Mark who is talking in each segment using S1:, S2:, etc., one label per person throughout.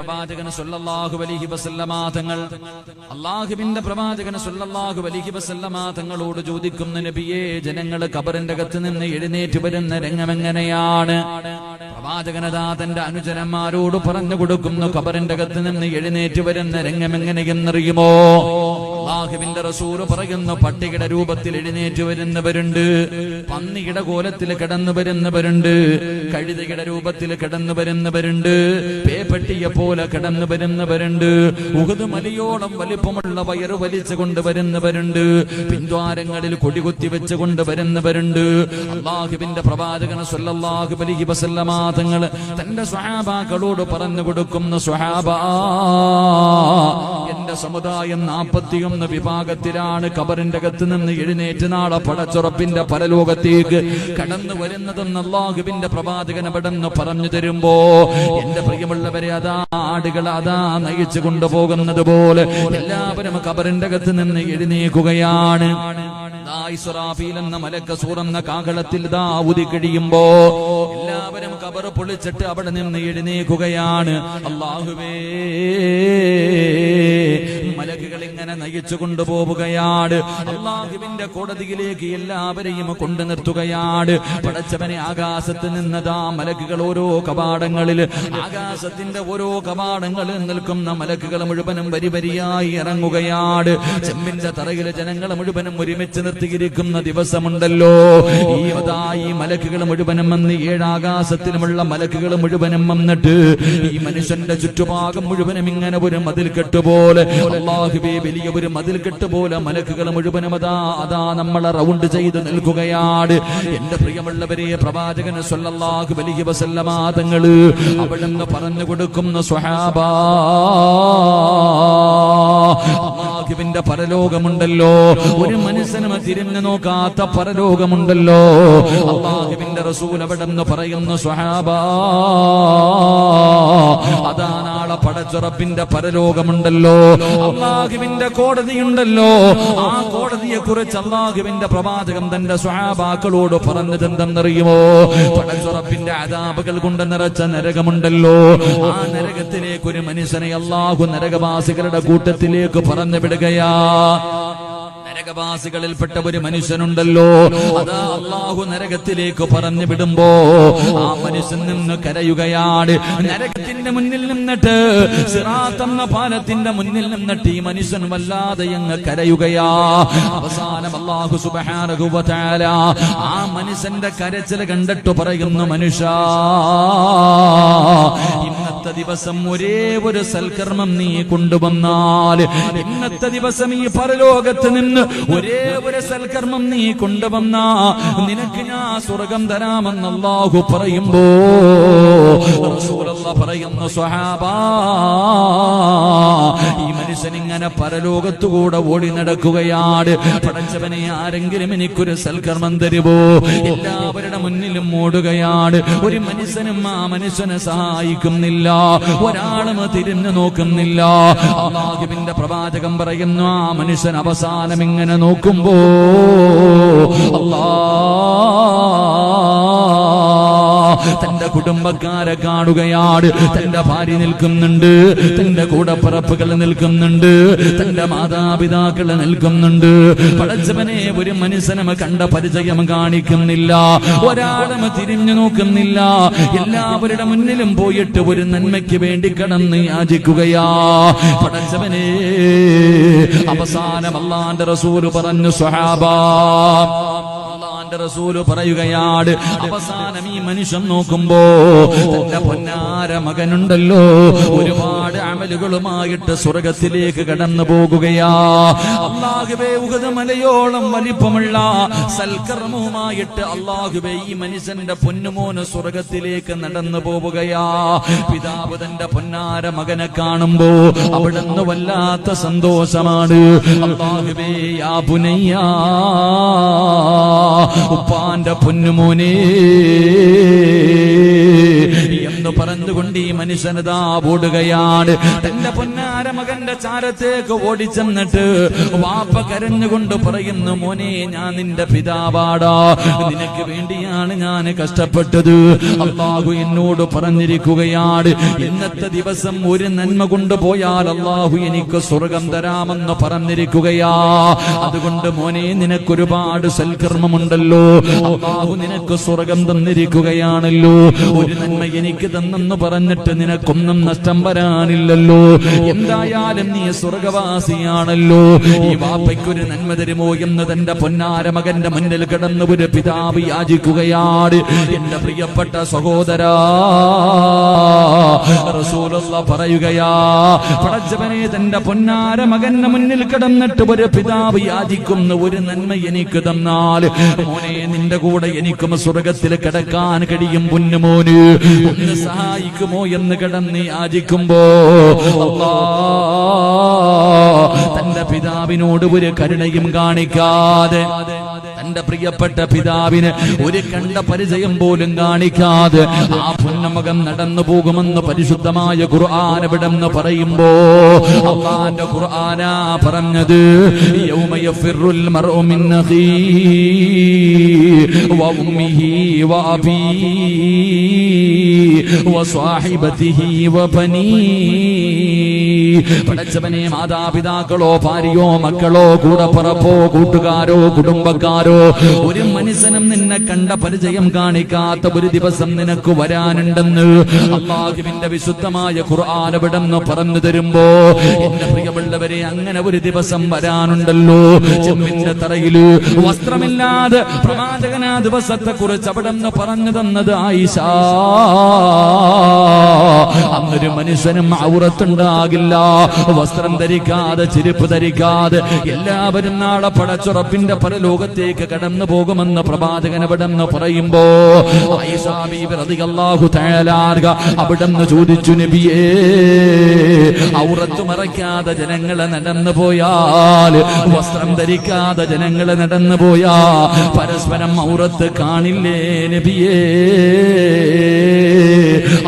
S1: പ്രവാചകൻ പ്രവാചകൻ ചോദിക്കുന്ന നബിയെ ജനങ്ങൾ കബറിന്റെ അകത്ത് നിന്ന് എഴുന്നേറ്റ് വരുന്ന രംഗമെങ്ങനെയാണ്? പ്രവാചകനതാ തന്റെ അനുചരന്മാരോട് പറഞ്ഞു കൊടുക്കുന്നു കബറിന്റെ അകത്ത് നിന്ന് എഴുന്നേറ്റ് വരുന്ന രംഗമെങ്ങനെയെന്നറിയുമോ? അള്ളാഹുവിന്റെ റസൂൽ പറയുന്നു പട്ടികയുടെ രൂപത്തിൽ എഴുന്നേറ്റ് വരുന്നവരുണ്ട് പന്നിയുടെ കോലത്തിൽ കിടന്നു വരുന്നവരുണ്ട് കഴുതയുടെ രൂപത്തിൽ കിടന്നു വരുന്നവരുണ്ട് പേപ്പട്ടിയെ പോലെ കിടന്നു വരുന്നവരുണ്ട് ഉഹുദ് മലയോളം വലിപ്പമുള്ള വയറ് വലിച്ചു കൊണ്ടുവരുന്നവരുണ്ട് പിന്ദ്വാരങ്ങളിൽ കൊടികുത്തി വെച്ച് കൊണ്ടുവരുന്നവരുണ്ട് അള്ളാഹുവിന്റെ പ്രവാചകന സല്ലല്ലാഹു അലൈഹി വസല്ലമാതങ്ങൾ തന്റെ സ്വഹാബാക്കളോട് പറഞ്ഞു കൊടുക്കുന്ന സ്വഹാബ എന്റെ സമുദായം നാൽപ്പത്തിയൊന്ന് വിഭാഗത്തിലാണ് കബറിന്റെ അകത്ത് നിന്ന് എഴുന്നേറ്റ് നാളെ പടച്ചുറപ്പിന്റെ പരലോകത്തേക്ക് കടന്നു വരുന്നതെന്ന് അള്ളാഹുബിന്റെ പ്രവാചകൻ അവിടെന്ന് പറഞ്ഞു തരുമ്പോ എന്റെ പ്രിയമുള്ളവരെ അതാ ആടുകൾ അതാ നയിച്ചു കൊണ്ടുപോകുന്നത് പോലെ എല്ലാവരും കബറിന്റെ അകത്ത് നിന്ന് എഴുന്നേക്കുകയാണ് എന്ന മലക്ക സൂറന്ന കാകളത്തിൽ ദാ ഉതി എല്ലാവരും കബർ പൊളിച്ചിട്ട് അവിടെ നിന്ന് എഴുന്നേക്കുകയാണ് അള്ളാഹുവേ ഇങ്ങനെ നയിച്ചു കൊണ്ടുപോവുകയാണ്. അള്ളാഹുവിന്റെ കോടതിയിലേക്ക് എല്ലാവരെയും കൊണ്ടു നിർത്തുകയാണ്. പടച്ചവനെ ആകാശത്ത് നിന്നതാ മലക്കുകൾ ഓരോ കവാടങ്ങളിൽ. ആകാശത്തിന്റെ ഓരോ കവാടങ്ങളിൽ നിൽക്കുന്ന മലക്കുകൾ മുഴുവനും വരി വരിയായി ഇറങ്ങുകയാണ്. ചെമ്മിന്റെ തറയിൽ ജനങ്ങൾ മുഴുവനും ഒരുമിച്ച് നിർത്തിയിരിക്കുന്ന ദിവസമുണ്ടല്ലോ. ഈ ഈ മലക്കുകൾ മുഴുവനും വന്ന് ഏഴാകാശത്തിലുമുള്ള മലക്കുകൾ മുഴുവനും വന്നിട്ട് ഈ മനുഷ്യന്റെ ചുറ്റുഭാഗം മുഴുവനും ഇങ്ങനെ ഒരു മതിൽ കെട്ടുപോലെ അള്ളാഹുബേ വലിയ ഒരു മതിൽ കെട്ടുപോലെ മലക്കുകൾ മുഴുവനും അതാ അതാ നമ്മളെ റൗണ്ട് ചെയ്ത് നിൽക്കുകയാണ്. എന്റെ പ്രിയമുള്ളവരെ പ്രവാചകന് സ്വല്ലല്ലാഹു വലിയ വസല്ലമാതങ്ങൾ അവിടുന്ന് പറഞ്ഞു കൊടുക്കുന്ന സ്വഹാബാ അള്ളാഹുവിന്റെ പരലോകമുണ്ടല്ലോ. ഒരു മനുഷ്യനും തിരിഞ്ഞു നോക്കാത്ത പരലോകമുണ്ടല്ലോ. അള്ളാഹുവിന്റെ റസൂൽ അവിടെ നിന്ന് പറയുന്നു സ്വഹാബ അതാ നാളെ പടച്ചുറപ്പിന്റെ പരലോകമുണ്ടല്ലോ. അള്ളാഹുവിന്റെ കോടതിയുണ്ടല്ലോ. ആ കോടതിയെ കുറിച്ച് അള്ളാഹുവിന്റെ പ്രവാചകം തന്റെ സ്വഹാബാക്കളോട് പറഞ്ഞത് എന്തെന്നറിയുമോ പടച്ചുറപ്പിന്റെ അതാപകൾ കൊണ്ട് നിറച്ച നരകമുണ്ടല്ലോ. ആ നരകത്തിലേക്ക് ഒരു മനുഷ്യനെ അള്ളാഹു നരകവാസികളുടെ കൂട്ടത്തിലേക്ക് പറഞ്ഞു വിടുകയാ നരകവാസികളിൽപ്പെട്ട ഒരു മനുഷ്യനുണ്ടല്ലോ. അതാ അള്ളാഹു നരകത്തിലേക്ക് പറഞ്ഞു വിടുമ്പോ ആ മനുഷ്യൻ നിന്ന് കരയുകയാണ്. നരകത്തിന്റെ മുന്നിൽ നിന്നിട്ട് സിറാത്തെന്ന പാലത്തിന്റെ മുന്നിൽ നിന്നിട്ട് ഈ മനുഷ്യൻ വല്ലാതെ അങ്ങ് കരയുകയാ. അവസാനം അള്ളാഹു സുബഹാനകുവല ആ മനുഷ്യന്റെ കരച്ചിൽ കണ്ടിട്ട് പറയുന്നു മനുഷ്യ ഇന്നത്തെ ദിവസം ഒരേ ഒരു സൽക്കർമ്മം നീ കൊണ്ടുവന്നാൽ. ഇന്നത്തെ ദിവസം ഈ പരലോകത്ത് നിന്ന് ഒരേ ഒരു സൽക്കർമ്മം നീ കൊണ്ടുവന്നാ നിനക്ക് ഞാൻ സ്വർഗം തരാമെന്ന് അള്ളാഹു പറയുമ്പോ പറയുന്ന സ്വഹാബാ മനുഷ്യൻ ഇങ്ങനെ പരലോകത്തുകൂടെ ഓടി നടക്കുകയാണ്. പടച്ചവനെ ആരെങ്കിലും എനിക്കൊരു സൽക്കർമ്മം തരുമോ എല്ലാവരുടെ മുന്നിലും ഓടുകയാണ്. ഒരു മനുഷ്യനും ആ മനുഷ്യനെ സഹായിക്കുന്നില്ല. ഒരാളും തിരിഞ്ഞു നോക്കുന്നില്ല. അള്ളാഹുവിന്റെ പ്രവാചകം പറയുന്നു ആ മനുഷ്യൻ അവസാനം ഇങ്ങനെ നോക്കുമ്പോ അല്ലാ തന്റെ കുടുംബക്കാരെ കാണുകയാണ്. തന്റെ ഭാര്യ നിൽക്കുന്നുണ്ട്. തന്റെ കൂടപ്പറപ്പുകൾ നിൽക്കുന്നുണ്ട്. തന്റെ മാതാപിതാക്കൾ നിൽക്കുന്നുണ്ട്. പടച്ചവനെ ഒരു മനുഷ്യനും കണ്ട പരിചയം കാണിക്കുന്നില്ല. ഒരാളും തിരിഞ്ഞു നോക്കുന്നില്ല. എല്ലാവരുടെ മുന്നിലും പോയിട്ട് ഒരു നന്മയ്ക്ക് വേണ്ടി കടന്ന് യാചിക്കുകയാ. പടച്ചവനേ അവസാനം അള്ളാന്റെ റസൂൽ പറഞ്ഞു സ്വഹാബാ അള്ളാന്റെ റസൂൽ പറയുകയാണ് അവസാനം ഈ മനുഷ്യൻ നോക്കുമ്പോ തന്റെ പൊന്നാര മകനുണ്ടല്ലോ. ഒരുപാട് അമലുകളുമായിട്ട് സ്വർഗത്തിലേക്ക് കടന്നു പോകുകയാ. അള്ളാഹുബേ ഉഗത മലയോളം വലിപ്പമുള്ള സൽക്കർമ്മവുമായിട്ട് അള്ളാഹുബേ ഈ മനുഷ്യന്റെ പൊന്നുമോന് സ്വർഗത്തിലേക്ക് നടന്നു പോവുകയാ. പിതാവ് തന്റെ പൊന്നാര മകനെ കാണുമ്പോ അവിടുന്ന് വല്ലാത്ത സന്തോഷമാണ്. അള്ളാഹുബേ യാ പുനയ്യ ഉപ്പാന്റെ പൊന്നുമോനെ. പറഞ്ഞുകൊണ്ട് ഈ മനുഷ്യനതാ ഓടുകയാണ് തന്റെ പൊന്നാര മകന്റെ ചാരത്തേക്ക് ഓടിച്ചെന്നിട്ട് വാപ്പ കരഞ്ഞുകൊണ്ട് പറയുന്നു മോനെ ഞാൻ നിന്റെ പിതാവാടാ. നിനക്ക് വേണ്ടിയാണ് ഞാൻ കഷ്ടപ്പെട്ടത്. അള്ളാഹു എന്നോട് പറഞ്ഞിരിക്കുകയാണ് ഇന്നത്തെ ദിവസം ഒരു നന്മ കൊണ്ടുപോയാൽ അള്ളാഹു എനിക്ക് സ്വർഗം തരാമെന്ന് പറഞ്ഞിരിക്കുകയാ. അതുകൊണ്ട് മോനെ നിനക്കൊരുപാട് സൽക്കർമ്മമുണ്ടല്ലോ. അള്ളാഹു നിനക്ക് സ്വർഗം തന്നിരിക്കുകയാണല്ലോ. ഒരു നന്മ എനിക്ക് തന്നെന്ന് പറഞ്ഞിട്ട് നിനക്കൊന്നും നഷ്ടം വരാനില്ലല്ലോ. എന്തായാലും നീ സ്വർഗവാസിയാണല്ലോ. ഈ വാപ്പയ്ക്കൊരു നന്മ തരുമോ എന്ന് തന്റെ പൊന്നാര മകന്റെ മുന്നിൽ കിടന്ന് ഒരു പിതാവ് യാചിക്കുകയാണ്. എന്റെ പ്രിയപ്പെട്ട സഹോദരാ റസൂലുള്ള പറയുകയാ പടച്ചവനെ തന്റെ പൊന്നാര മകന്റെ മുന്നിൽ കിടന്നിട്ട് ഒരു പിതാവ് യാചിക്കുന്ന ഒരു നന്മ എനിക്ക് തന്നാൽ മോനെ നിന്റെ കൂടെ എനിക്കും സ്വർഗത്തിൽ കിടക്കാൻ കഴിയും പൊന്നുമോന്. ഒന്ന് സഹായിക്കുമോ എന്ന് കിടന്ന് യാചിക്കുമ്പോ അല്ലാ, തന്റെ പിതാവിനോട് ഒരു കരുണയും കാണിക്കാതെ തന്റെ പ്രിയപ്പെട്ട പിതാവിന് ഒരു കണ്ട പരിചയം പോലും കാണിക്കാതെ ആ പുന്നമകം നടന്നു പോകുമെന്ന് പരിശുദ്ധമായ ഖുർആൻ എവിടെന്ന് പറയുമ്പോ അള്ളാന്റെ ഖുർആനാ പറഞ്ഞത് യൗമ യഫിറുൽ മർഉ മിൻ അഖീ വ ഉമ്മിഹി വ അബീ വ സ്വാഹിബതിഹി വ ബനീ. പടച്ചവനെ മാതാപിതാക്കളോ ഭാര്യയോ മക്കളോ കൂടപ്പറപ്പോ കൂട്ടുകാരോ കുടുംബക്കാരോ ഒരു മനുഷ്യനും നിന്നെ കണ്ട പരിചയം കാണിക്കാത്ത ഒരു ദിവസം നിനക്ക് വരാനുണ്ടെന്ന് അള്ളാഹുവിന്റെ വിശുദ്ധമായ ഖുർആാനവിടെന്ന് പറഞ്ഞു തരുമ്പോ എന്റെ പ്രിയമുള്ളവരെ അങ്ങനെ ഒരു ദിവസം വരാനുണ്ടല്ലോ. ചെമ്മിന്റെ തറയിൽ വസ്ത്രമില്ലാതെ പ്രവാചകന ദിവസത്തെ കുറിച്ച് അവിടെ പറഞ്ഞു തന്നത് ആയിഷ. അന്നൊരു മനുഷ്യനും ഔറത്തുണ്ടാകില്ല. വസ്ത്രം ധരിക്കാതെ ചെരുപ്പ് ധരിക്കാതെ എല്ലാവരും നാളെ പടച്ചുറപ്പിന്റെ പരലോകത്തേക്ക് കടന്നു പോകുമെന്ന് പ്രവാചകൻ അവിടെ നിന്ന് പറയുമ്പോ അവിടെന്ന് ചോദിച്ചു നബിയേ ഔറത്ത് മറയ്ക്കാതെ ജനങ്ങളെ നടന്നു പോയാൽ വസ്ത്രം ധരിക്കാതെ ജനങ്ങളെ നടന്നു പോയാ പരസ്പരം ഔറത്ത് കാണില്ലേ നബിയേ?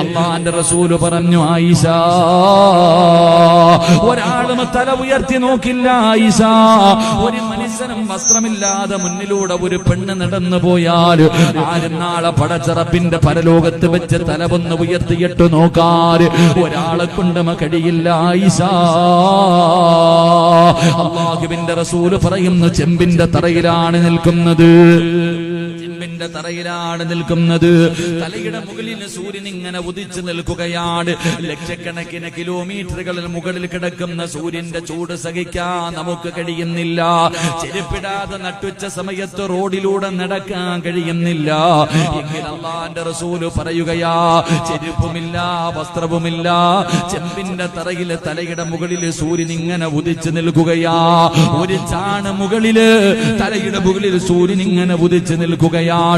S1: അള്ളാന്റെ റസൂൽ പറഞ്ഞു ആയിഷ ഒരാളും തല ഉയർത്തി നോക്കില്ല ആയിഷ. ഒരു മനുഷ്യനും വസ്ത്രമില്ലാതെ മുന്നിലൂടെ ഒരു പെണ്ണ് നടന്നു പോയാൽ ആരും നാളെ പടച്ചറപ്പിന്റെ പരലോകത്ത് വെച്ച് തല ഒന്ന് ഉയർത്തിയിട്ട് നോക്കാൻ ഒരാളെ കൊണ്ട് കഴിയില്ല ആയിഷ. അള്ളാഹുവിന്റെ റസൂൽ പറയുന്നു ചെമ്പിന്റെ തറയിലാണ് നിൽക്കുന്നത്. ചെമ്പിന്റെ തറയിലാണ് നിൽക്കുന്നത്. തലയുടെ മുകളിൽ സൂര്യൻ ഇങ്ങനെ ഉദിച്ചു നിൽക്കുകയാണ്. ലക്ഷക്കണക്കിന് കിലോമീറ്ററുകളിൽ മുകളിൽ കിടക്കുന്ന സൂര്യന്റെ ചൂട് സഹിക്കാൻ നമുക്ക് കഴിയുന്നില്ല. ചെരുപ്പിടാതെ നട്ടുച്ച സമയത്ത് റോഡിലൂടെ നടക്കാൻ കഴിയുന്നില്ല. എങ്കിൽ റസൂൽ പറയുകയാ ചെരുപ്പുമില്ല വസ്ത്രവുമില്ല. ചെമ്പിന്റെ തറയിൽ തലയുടെ മുകളിൽ സൂര്യൻ ഇങ്ങനെ ഉദിച്ചു നിൽക്കുകയാ. ഒരു ചാണ് മുകളിൽ തലയുടെ മുകളിൽ സൂര്യൻ ഇങ്ങനെ ഉദിച്ചു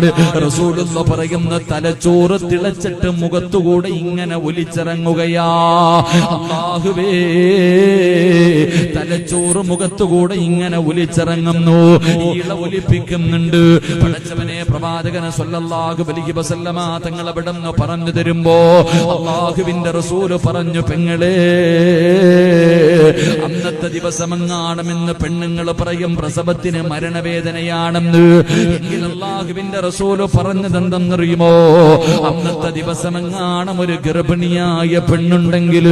S1: നിൽക്കുകയാണ് റസൂലുള്ള പറയുന്ന തലച്ചോറ് തിളച്ചിട്ട് മുഖത്തുകൂടെ ഇങ്ങനെ ഒലിച്ചിറങ്ങുകയാ. അല്ലാഹുവേ തലച്ചോറ് മുഖത്തുകൂടെ ഇങ്ങനെ ഒലിച്ചിറങ്ങുന്നു. ഒലിപ്പിക്കുന്നുണ്ട്. പടച്ചവനെ പ്രവാചകനെ സല്ലല്ലാഹു അലൈഹി വസല്ലമ നിന്ന് പറഞ്ഞു തരുമ്പോ അള്ളാഹുവിന്റെ റസൂൽ പറഞ്ഞു പെങ്ങളെ അന്നത്തെ ദിവസമെങ്ങാണമെന്ന് പെണ്ണുങ്ങൾ പറയും പ്രസവത്തിന് മരണവേദനയാണെന്ന്. അള്ളാഹുവിന്റെ റസൂൽ പറഞ്ഞതെന്തെന്നറിയുമോ? അന്നത്തെ ദിവസം എങ്ങാണം ഒരു ഗർഭിണിയായ പെണ്ണുണ്ടെങ്കിൽ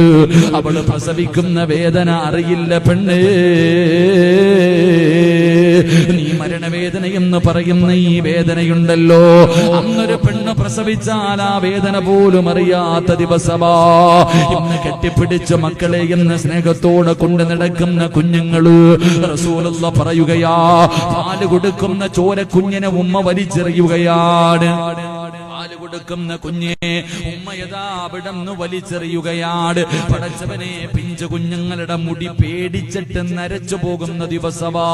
S1: അവൾ പ്രസവിക്കുന്ന വേദന അറിയില്ല പെണ്ണ്. നീ മരണവേദന എന്ന് പറയുന്ന ഈ വേദനയുണ്ടല്ലോ. അന്നൊരു പെണ്ണ് പ്രസവിച്ചാൽ ആ വേദന പോലും അറിയാത്ത ദിവസമാ. ഇന്ന് കെട്ടിപ്പിടിച്ച മക്കളെ എന്ന് സ്നേഹത്തോടെ കൊണ്ട് നടക്കുന്ന കുഞ്ഞുങ്ങൾ റസൂലുള്ള പറയുകയാ പാൽ കൊടുക്കുന്ന ചോര കുഞ്ഞിനെ ഉമ്മ വലിച്ചെറിയുകയാണ് പാൽ കൊടുക്കുന്ന കുഞ്ഞെ ഉമ്മയതാ അവിടം വലിച്ചെറിയുകയാണ് പടച്ചവനെ പിഞ്ചു കുഞ്ഞുങ്ങളുടെ മുടി പേടിച്ചിട്ട് നരച്ചു പോകുന്ന ദിവസമാ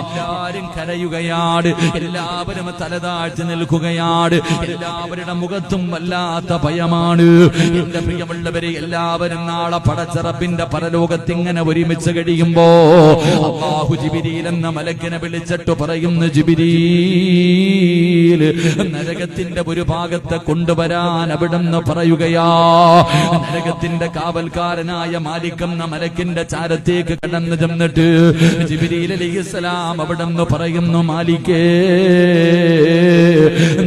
S1: എല്ലാരും കരയുകയാണ് എല്ലാവരും തലതാഴ്ച നിൽക്കുകയാണ് എല്ലാവരുടെ മുഖത്തും വല്ലാത്ത ഭയമാണ്. എന്റെ പ്രിയമുള്ളവരെ എല്ലാവരും നാളെ പടച്ചറപ്പിന്റെ പരലോകത്തിങ്ങനെ ഒരുമിച്ച് കഴിയുമ്പോ അള്ളാഹു ജിബിരിയിൽ എന്ന മലക്കിനെ വിളിച്ചിട്ട് പറയുന്ന ജിബിരീൽ നരകത്തിന്റെ ഒരു ഭാഗത്തെ കൊണ്ടുവരാൻ അവിടുന്ന് പറയുകയാ. നരകത്തിന്റെ കാവൽക്കാരനായ മാലിക്കെന്ന മലക്കിന്റെ ചാരത്തേക്ക് കടന്ന് ചെന്നിട്ട് ജിബിരിയിൽ അലിഹിസ്സലാം അവിടുന്ന് പറയുന്നു മാലിക്കേ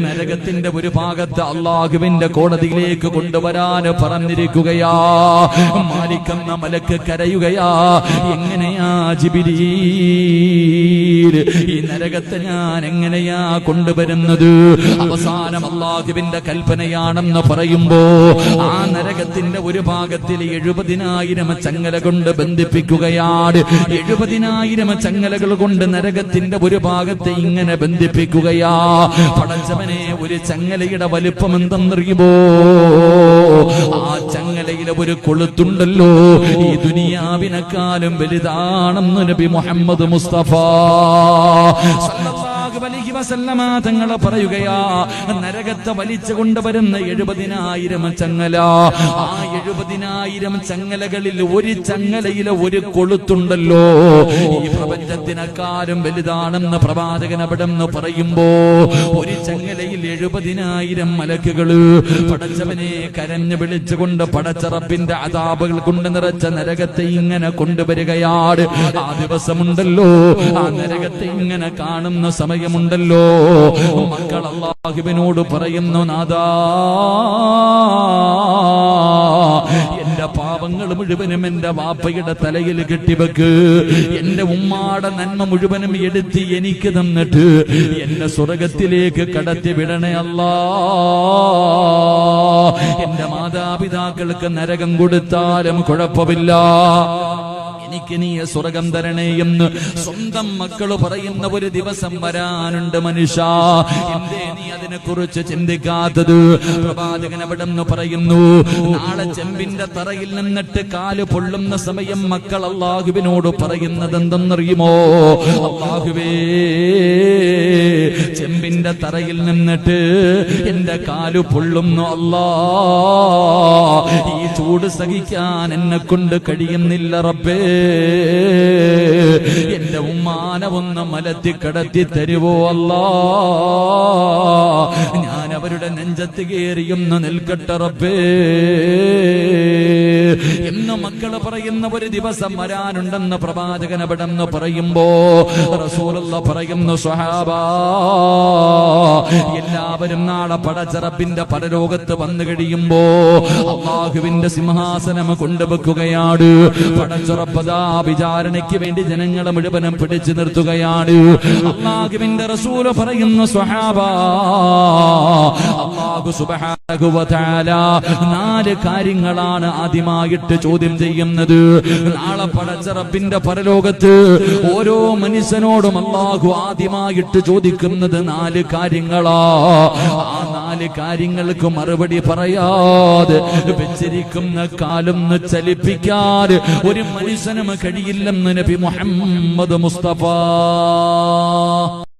S1: നരകത്തിന്റെ ഒരു ഭാഗത്ത് അള്ളാഹുവിന്റെ കോടതിയിലേക്ക് കൊണ്ടുവരാൻ പറഞ്ഞിരിക്കുകയാ. മാലിക്കെന്ന മലക്ക് കരയുകയാ. എങ്ങനെയാ ജിബിരി ഈ നരകത്തെ ഞാൻ എങ്ങനെയാ കൊണ്ടുവരുന്നത്? അവസാനം അള്ളാഹുവിന്റെ കൽപ്പനയാണെന്ന് പറയുമ്പോ ആ നരകത്തിന്റെ ഒരു ഭാഗത്തിൽ എഴുപതിനായിരം ചങ്ങല കൊണ്ട് ബന്ധിപ്പിക്കുകയാണ്. എഴുപതിനായിരം ചങ്ങലകൾ കൊണ്ട് നരകത്തിന്റെ ഒരു ഭാഗത്തെ ഇങ്ങനെ ബന്ധിപ്പിക്കുകയാ. പടച്ചവനെ ഒരു ചങ്ങലയുടെ വലിപ്പം എന്തെന്നറിയുമോ? ആ ചങ്ങലയിലെ ഒരു കൊളുത്തുണ്ടല്ലോ. ഈ ദുനിയാവിനെക്കാളും വലുതാണെന്ന് നബി മുഹമ്മദ് മുസ്തഫ സല്ലല്ലാഹു അലൈഹി വസല്ലമ തങ്ങൾ പറയുകയാ നരകത്തെ വലിച്ചു കൊണ്ടുവരുന്ന എഴുപതിനായിരം ചങ്ങല. ആ എഴുപതിനായിരം ചങ്ങലകളിൽ ഒരു ചങ്ങലയിലെ ഒരു കൊളുത്തുണ്ടല്ലോ. ഈ പ്രപഞ്ചത്തിനെക്കാരും വലുതാണെന്ന് പ്രവാചകൻ അവിടെ നിന്ന് പറയുമ്പോ ഒരു ചങ്ങലയിൽ എഴുപതിനായിരം മലക്കുകൾ പടച്ചവനെ കരഞ്ഞു വിളിച്ചുകൊണ്ട് പടച്ചറപ്പിന്റെ അതാപകൾ കൊണ്ട് നിറച്ച നരകത്തെ ഇങ്ങനെ കൊണ്ടുവരികയാണ് ആ ദിവസമുണ്ടല്ലോ ആ നരകത്തെ ഇങ്ങനെ കാണുന്ന സമയമുണ്ടല്ലോ. മക്കൾ അള്ളാഹുവിനോട് പറയുന്നു നാദാ എന്റെ പാപങ്ങൾ മുഴുവനും എന്റെ വാപ്പയുടെ തലയിൽ കെട്ടിവെക്ക്. എന്റെ ഉമ്മാടെ നന്മ മുഴുവനും എടുത്ത് എനിക്ക് തന്നിട്ട് എന്നെ സ്വർഗത്തിലേക്ക് കടത്തി വിടണേ അല്ലാ. എന്റെ മാതാപിതാക്കൾക്ക് നരകം കൊടുത്താലും കുഴപ്പമില്ല. എനിക്ക് നീ സ്വർഗം തരണേ എന്ന് സ്വന്തം മക്കൾ പറയുന്ന ഒരു ദിവസം വരാനുണ്ട് മനുഷ്യ. നീ അതിനെ കുറിച്ച് ചിന്തിക്കാത്തത്? പ്രവാചകൻ അവിടെ നിന്ന് പറയുന്നു നാളെ ചെമ്പിന്റെ തറയിൽ നിന്നിട്ട് കാൽ പൊള്ളുന്ന സമയം മക്കൾ അള്ളാഹുവിനോട് പറയുന്നത് എന്തെന്നറിയുമോ അള്ളാഹുവേ ചെമ്പിന്റെ തറയിൽ നിന്നിട്ട് എന്റെ കാൽ പൊള്ളുന്നു അല്ലാ. ഈ ചൂട് സഹിക്കാൻ എന്നെ കൊണ്ട് കഴിയുന്നില്ല റബ്ബേ. എന്റെ ഉമ്മാനെ ഒന്ന് മലത്തി കടത്തി തരുവോ അല്ലാ? ഞാൻ അവരുടെ നെഞ്ചത്ത് കയറിയൊന്ന് നിൽക്കട്ടെ റബ്ബേ. എന്ന് മക്കൾ പറയുന്ന ഒരു ദിവസം വരാനുണ്ടെന്ന് പ്രവാചകൻ അവിടെന്ന് പറയുമ്പോ റസൂലുള്ള പറയുന്നു സ്വഹാബ എല്ലാവരും നാളെ പടച്ചറപ്പിന്റെ പരലോകത്ത് വന്നു കഴിയുമ്പോ അള്ളാഹുവിന്റെ സിംഹാസനം കൊണ്ടുവെക്കുകയാണ്. പടച്ചുറപ്പതാ വിചാരണയ്ക്ക് വേണ്ടി ജനങ്ങളെ മുഴുവനും പിടിച്ചു നിർത്തുകയാണ്. അള്ളാഹുവിന്റെ റസൂൽ പറയുന്നു സ്വഹാബ അള്ളാഹു തആല നാല് കാര്യങ്ങളാണ് ആദ്യമായിട്ട് ചോദ്യം ചെയ്യുന്നത്. നാളെ പടച്ചറപ്പിന്റെ പരലോകത്ത് ഓരോ മനുഷ്യനോടും അള്ളാഹു ആദ്യമായിട്ട് ചോദിക്കുന്നത് നാല് കാര്യങ്ങളാ. ആ നാല് കാര്യങ്ങൾക്ക് മറുപടി പറയാതെ വെച്ചിരിക്കുന്ന കാലൊന്ന് ചലിപ്പിക്കാതെ ഒരു മനുഷ്യനും കഴിയില്ലെന്ന് നബി മുഹമ്മദ് മുസ്തഫ.